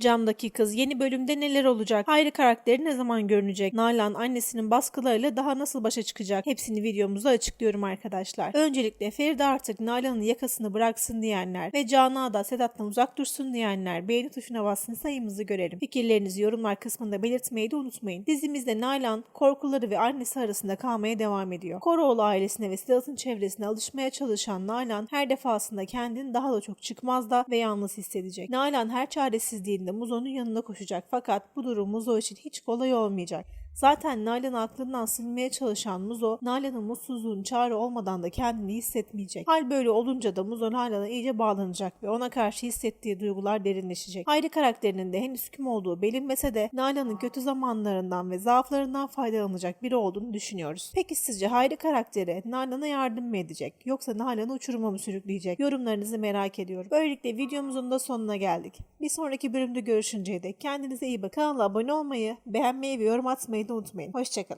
Camdaki kız yeni bölümde neler olacak? Hayri karakteri ne zaman görünecek? Nalan annesinin baskılarıyla daha nasıl başa çıkacak? Hepsini videomuzda açıklıyorum arkadaşlar. Öncelikle Feride artık Nalan'ın yakasını bıraksın diyenler ve Cana da Sedat'tan uzak dursun diyenler beğeni tuşuna bassın sayımızı görelim. Fikirlerinizi yorumlar kısmında belirtmeyi de unutmayın. Dizimizde Nalan korkuları ve annesi arasında kalmaya devam ediyor. Koroğlu ailesine ve Sedat'ın çevresine alışmaya çalışan Nalan her defasında kendini daha da çok çıkmazda ve yalnız hissedecek. Nalan her çaresizliğinde Muzo'nun yanına koşacak fakat bu durum Muzo için hiç kolay olmayacak. Zaten Nalan'ı aklından silmeye çalışan Muzo, Nalan'ın mutsuzluğun çare olmadan da kendini hissetmeyecek. Hal böyle olunca da Muzo Nalan'a iyice bağlanacak ve ona karşı hissettiği duygular derinleşecek. Hayri karakterinin de henüz kim olduğu bilinmese de Nalan'ın kötü zamanlarından ve zaaflarından faydalanacak biri olduğunu düşünüyoruz. Peki sizce Hayri karakteri Nalan'a yardım mı edecek yoksa Nalan'ı uçuruma mı sürükleyecek? Yorumlarınızı merak ediyorum. Böylelikle videomuzun da sonuna geldik. Bir sonraki bölümde görüşünceye dek kendinize iyi bakın. Kanala abone olmayı, beğenmeyi ve yorum atmayı unutmayın. Hoşçakalın.